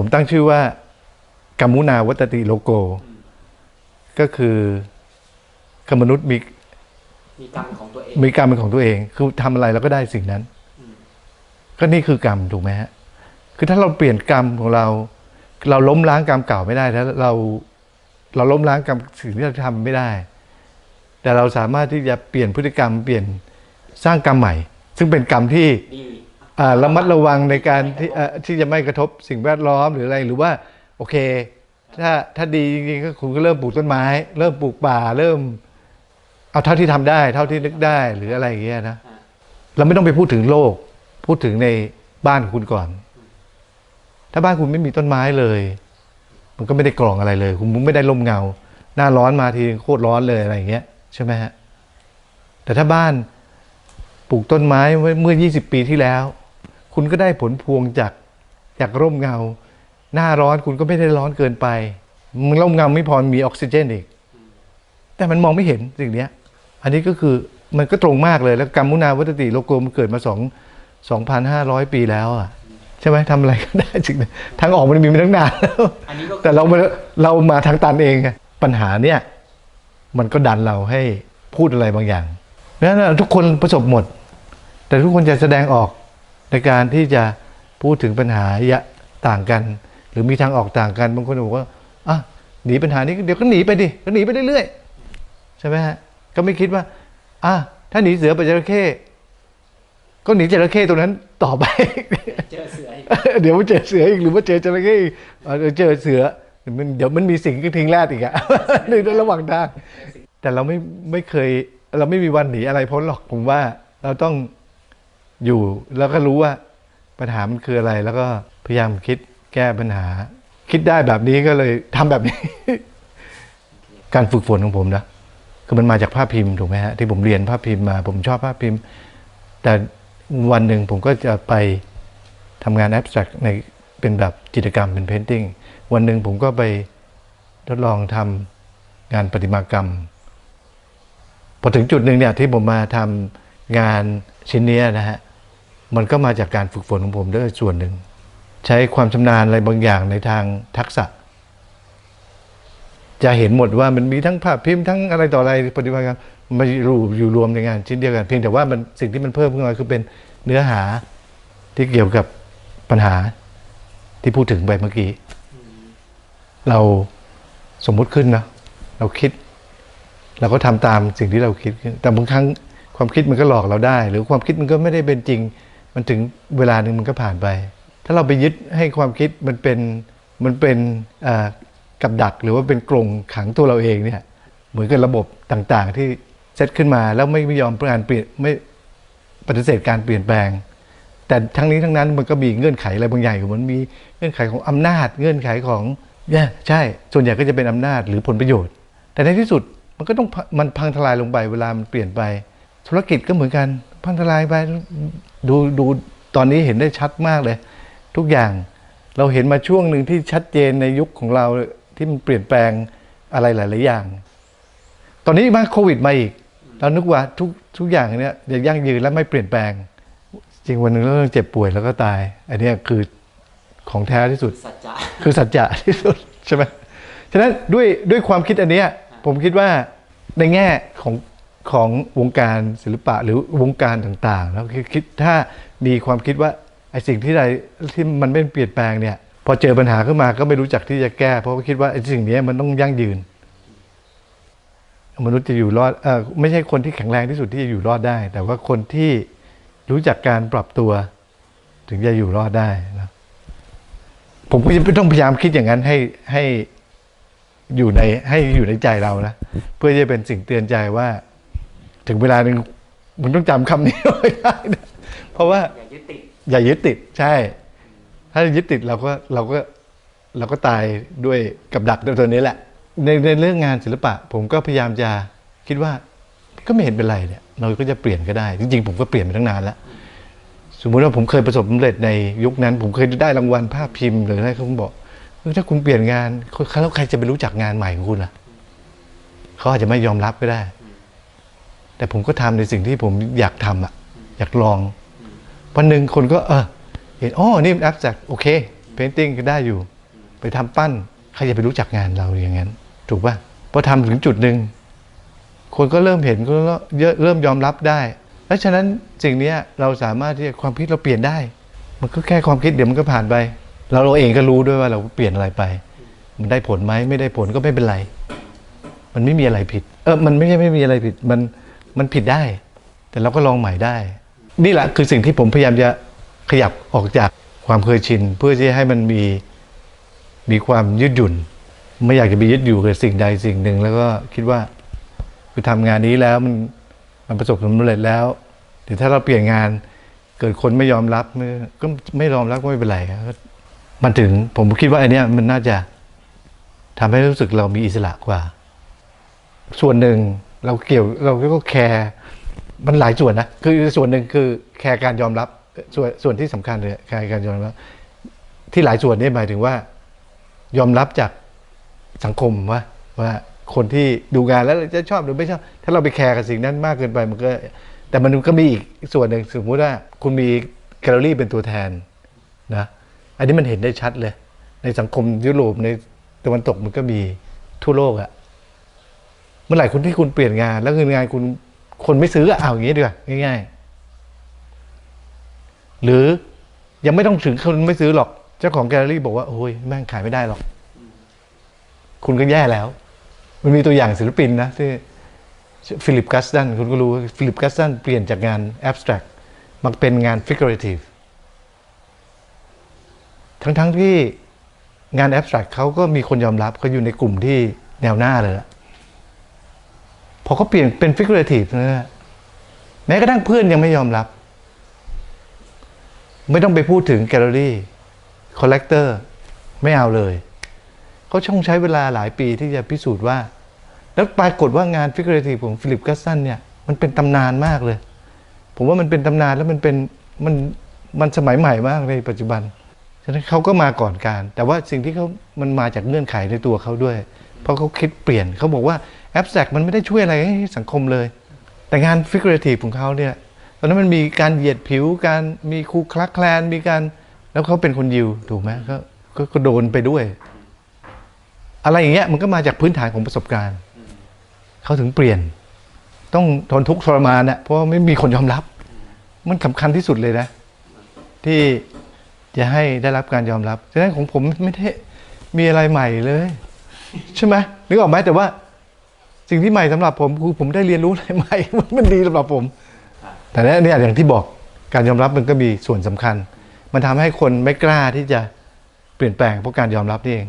ผมตั้งชื่อว่ากัมมุนาวัตติโลโก ก็คือคือมนุษย์มีมีกรรมของตัวเองมีกรรมเป็นของตัวเอง คือทำอะไรเราก็ได้สิ่งนั้นอืมก็นี่คือกรรมถูกไหมฮะคือถ้าเราเปลี่ยนกรรมของเรา เราล้มล้างกรรมเก่าไม่ได้ถ้าเราเราล้มล้างกรรมสิ่งที่เราทำไม่ได้ แต่เราสามารถที่จะเปลี่ยนพฤติกรรมเปลี่ยนสร้างกรรมใหม่ ซึ่งเป็นกรรมที่ดีอ่า ระมัดระวังในการที่เอ่อที่จะไม่กระทบสิ่งแวดล้อมหรืออะไรหรือว่าโอเค ถ้าถ้าดีจริงๆก็คุณก็เริ่มปลูกต้นไม้ เริ่มปลูกป่าเริ่ม เอาเท่าที่ทำได้ เท่าที่นึกได้หรืออะไรอย่างเงี้ยนะเราไม่ต้องไปพูดถึงโลก พูดถึงในบ้านคุณก่อน ถ้าบ้านคุณไม่มีต้นไม้เลย มันก็ไม่ได้กรองอะไรเลย คุณไม่ได้ลมเงา หน้าร้อนมาทีโคตรร้อนเลยอะไรอย่างเงี้ยใช่ไหมฮะแต่ถ้าบ้านปลูกต้นไม้เมื่อ 20 ปีที่แล้ว คุณก็ได้ผลพวงจากจากร่มเงา หน้าร้อนคุณก็ไม่ได้ร้อนเกินไปมันร่มเงาไม่พอมีออกซิเจนอีก แต่มันมองไม่เห็นสิ่งเนี้ยอันนี้ก็คือมันก็ตรงมากเลยแล้วกรรมมุนาวัตติโลโกมันเกิดมาสองสองพันห้าร้อยปีแล้วอะใช่ไหมทำอะไรก็ได้จริงๆทางออกมันมีมาตั้งนานแล้วอันนี้ก็คือแต่เรามาเรามาทางตันเองไงปัญหาเนี่ยมันก็ดันเราให้พูดอะไรบางอย่างนั้นนะทุกคนประสบหมด แต่ทุกคนจะแสดงออก ในการที่จะพูดถึงปัญหายะต่างกัน หรือมีทางออกต่างกันบางคนบอกว่าอะหนีปัญหานี้เดี๋ยวก็หนีไปดิก็หนีไปเรื่อยๆใช่ไหมฮะก็ไม่คิดว่าอะถ้าหนีเสือไปจระเข้ก็หนีจระเข้ตัวนั้นต่อไปเจอเสืออีกเดี๋ยวมันเจอเสืออีกหรือว่าเจอจระเข้อีกเดี๋ยวเจอเสือมันเดี๋ยวมันมีสิ่งที่ทิ้งแรดอีกอะในระหว่างทางแต่เราไม่ไม่เคย เราไม่มีวันหนีอะไรพ้นหรอกผมว่าเราต้อง อยู่แล้วก็รู้ว่าปัญหามันคืออะไร แล้วก็พยายามคิดแก้ปัญหา คิดได้แบบนี้ก็เลยทำแบบนี้ การฝึกฝนของผมนะคือมันมาจากภาพพิมพ์ถูกไหมฮะที่ผมเรียนภาพพิมพ์มา ผมชอบภาพพิมพ์ แต่วันหนึ่งผมก็จะไปทำงานแอบสแตรกในเป็นแบบจิตรกรรมเป็นเพนติ้งวันหนึ่งผมก็ไปทดลองทำงานประติมากรรม พอถึงจุดหนึ่งเนี่ยที่ผมมาทำงานชิ้นเนี้ยนะฮะ มันก็มาจากการฝึกฝนของผมด้วยส่วนหนึ่ง ใช้ความชำนาญอะไรบางอย่างในทางทักษะ จะเห็นหมดว่ามันมีทั้งภาพพิมพ์ทั้งอะไรต่ออะไรปฏิบัติการมาอยู่อยู่รวมในงานชิ้นเดียวกัน เพียงแต่ว่ามันสิ่งที่มันเพิ่มขึ้นมาคือเป็นเนื้อหาที่เกี่ยวกับปัญหาที่พูดถึงไปเมื่อกี้ เราสมมุติขึ้นนะเราคิด เราก็ทำตามสิ่งที่เราคิด แต่บางครั้งความคิดมันก็หลอกเราได้ หรือความคิดมันก็ไม่ได้เป็นจริง มันถึงเวลาหนึ่งมันก็ผ่านไป ถ้าเราไปยึดให้ความคิดมันเป็นมันเป็นกับดักหรือว่าเป็นกรงขังตัวเราเองเนี่ยเหมือนกับระบบต่างๆ ที่เซตขึ้นมาแล้วไม่ไม่ยอมการเปลี่ยนไม่ปฏิเสธการเปลี่ยนแปลง แต่ทั้งนี้ทั้งนั้นมันก็มีเงื่อนไขอะไรบางอย่างอยู่มันมีเงื่อนไขของอำนาจ เงื่อนไขของเนี่ยใช่ ส่วนใหญ่ก็จะเป็นอำนาจหรือผลประโยชน์ แต่ในที่สุดมันก็ต้องมันพังทลายลงไปเวลามันเปลี่ยนไป ธุรกิจก็เหมือนกัน พังทลายไปดูดูตอนนี้เห็นได้ชัดมากเลย ทุกอย่างเราเห็นมาช่วงหนึ่งที่ชัดเจนในยุคของเราที่มันเปลี่ยนแปลงอะไรหลาย ๆ อย่าง ตอนนี้มาโควิดมาอีก เรานึกว่าทุกทุกอย่างเนี้ยจะยั่งยืนและไม่เปลี่ยนแปลง จริงวันหนึ่งเราต้องเจ็บป่วยแล้วก็ตาย อันเนี้ยคือของแท้ที่สุดสัจจะคือสัจจะที่สุดใช่ไหมฉะนั้นด้วยด้วยความคิดอันเนี้ยผมคิดว่าในแง่ของ ของวงการศิลปะหรือวงการต่างๆ แล้วคิดถ้ามีความคิดว่าไอ้สิ่งที่ใดที่มันไม่เปลี่ยนแปลงเนี่ย พอเจอปัญหาขึ้นมาก็ไม่รู้จักที่จะแก้ เพราะว่าคิดว่าไอ้สิ่งนี้มันต้องยั่งยืน มนุษย์จะอยู่รอดเออไม่ใช่คนที่แข็งแรงที่สุดที่จะอยู่รอดได้ แต่ว่าคนที่รู้จักการปรับตัว ถึงจะอยู่รอดได้นะผมก็จะต้องพยายามคิดอย่างนั้นให้ให้อยู่ในให้อยู่ในใจเรานะเพื่อจะเป็นสิ่งเตือนใจว่า ถึงเวลาหนึ่งมันต้องจำคำนี้ไว้ได้นะเพราะว่าอย่ายึดติดอย่ายึดติดใช่ ถ้ายึดติดเราก็เราก็เราก็ตายด้วยกับดักตัวนี้แหละ ในในเรื่องงานศิลปะ ผมก็พยายามจะคิดว่า ก็ไม่เห็นเป็นไรเนี่ย เราก็จะเปลี่ยนก็ได้ จริงๆ ผมก็เปลี่ยนมาตั้งนานแล้ว สมมุติว่าผมเคยประสบความสำเร็จในยุคนั้น ผมเคยได้รางวัลภาพพิมพ์หรืออะไรเขาบอกเออถ้าคุณเปลี่ยนงานแล้วใครจะไปรู้จักงานใหม่ของคุณล่ะเขาอาจจะไม่ยอมรับก็ได้ แต่ผมก็ทำในสิ่งที่ผมอยากทำอะ อยากลอง วันหนึ่งคนก็เออเห็นอ๋อนี่แอปจากโอเคเพนติ้งก็ได้อยู่ ไปทำปั้นใครจะไปรู้จักงานเราอย่างนั้น ถูกป่ะพอทำถึงจุดหนึ่งคนก็เริ่มเห็นก็เยอะเริ่มยอมรับได้ และฉะนั้นสิ่งเนี้ยเราสามารถที่จะความคิดเราเปลี่ยนได้ มันก็แค่ความคิดเดี๋ยวมันก็ผ่านไป เราเราเองก็รู้ด้วยว่าเราเปลี่ยนอะไรไป มันได้ผลไหมไม่ได้ผลก็ไม่เป็นไร มันไม่มีอะไรผิด เออมันไม่ใช่ไม่มีอะไรผิดมัน มันผิดได้ แต่เราก็ลองใหม่ได้ นี่แหละคือสิ่งที่ผมพยายามจะขยับออกจากความเคยชิน เพื่อที่ให้มันมีมีความยืดหยุ่น ไม่อยากจะไปยึดอยู่กับสิ่งใดสิ่งหนึ่ง แล้วก็คิดว่าคือทำงานนี้แล้วมันมันประสบผลสำเร็จแล้วเดี๋ยวถ้าเราเปลี่ยนงานเกิดคนไม่ยอมรับก็ไม่ยอมรับก็ไม่เป็นไรครับมันถึงผมคิดว่าอันเนี้ยมันน่าจะทำให้รู้สึกเรามีอิสระกว่า ส่วนหนึ่ง เราเกี่ยวเราก็แคร์มันหลายส่วนนะคือส่วนหนึ่งคือแคร์การยอมรับส่วนส่วนที่สำคัญเลยแคร์การยอมรับ ที่หลายส่วนนี่หมายถึงว่า ยอมรับจากสังคมว่าว่าคนที่ดูงานแล้วจะชอบหรือไม่ชอบ ถ้าเราไปแคร์กับสิ่งนั้นมากเกินไปมันก็ แต่มันก็มีอีกส่วนหนึ่งสมมติว่าคุณมีแคลอรี่เป็นตัวแทนนะอันนี้มันเห็นได้ชัดเลย ในสังคมยุโรปในตะวันตกมันก็มีทั่วโลกอะ เมื่อไหร่คุณที่คุณเปลี่ยนงาน แล้วเงินงานคุณคนไม่ซื้ออะเอาอย่างนี้ดีกว่าง่ายๆ หรือยังไม่ต้องถึงคนไม่ซื้อหรอก เจ้าของแกลเลอรี่บอกว่าโอ้ยแม่งขายไม่ได้หรอก คุณก็แย่แล้ว มันมีตัวอย่างศิลปินนะที่ฟิลิปกัสตันคุณก็รู้ฟิลิปกัสตันเปลี่ยนจากงานแอบสแตรกมาเป็นงานฟิก u r a t i v e ทั้งๆที่งานแอบสแตรกเขาก็มีคนยอมรับเขาอยู่ในกลุ่มที่แนวหน้าเลยละ พอเขาเปลี่ยนเป็นฟิก u r a t i v e นะแม้กระทั่งเพื่อนยังไม่ยอมรับ ไม่ต้องไปพูดถึงแกลเลอรี่คอลเลกเตอร์ไม่เอาเลยเขาช่องใช้เวลาหลายปีที่จะพิสูจน์ว่า แล้วปรากฏว่างานฟิก u r a t i v e ของฟิลิปกัสันเนี่ยมันเป็นตำนานมากเลย ผมว่ามันเป็นตำนานแล้วมันเป็นมันมันสมัยใหม่มากในปัจจุบัน ฉะนั้นเขาก็มาก่อนการ แต่ว่าสิ่งที่เขามันมาจากเงื่อนไขในตัวเขาด้วย เพราะเขาคิดเปลี่ยนเขาบอกว่าแอบสแตรกมันไม่ได้ช่วยอะไรให้สังคมเลย แต่งานฟิก u r a t i v e ของเขาเนี่ยตอนนั้นมันมีการเหยียดผิวการมีคูคลักแคลนมีการแล้วเขาเป็นคนยิวถูกไหมก็ก็โดนไปด้วย อะไรอย่างเงี้ยมันก็มาจากพื้นฐานของประสบการณ์ เขาถึงเปลี่ยน ต้องทนทุกข์ทรมานเนี่ยเพราะไม่มีคนยอมรับ มันสำคัญที่สุดเลยนะ ที่จะให้ได้รับการยอมรับฉะนั้นของผมไม่ได้มีอะไรใหม่เลย ใช่ไหมนึกออกไหมแต่ว่า สิ่งที่ใหม่สำหรับผมคือผมได้เรียนรู้อะไรใหม่มันดีสำหรับผม แต่เนี่ยเนี่ยอย่างที่บอกการยอมรับมันก็มีส่วนสำคัญ มันทำให้คนไม่กล้าที่จะเปลี่ยนแปลงเพราะการยอมรับนี่เอง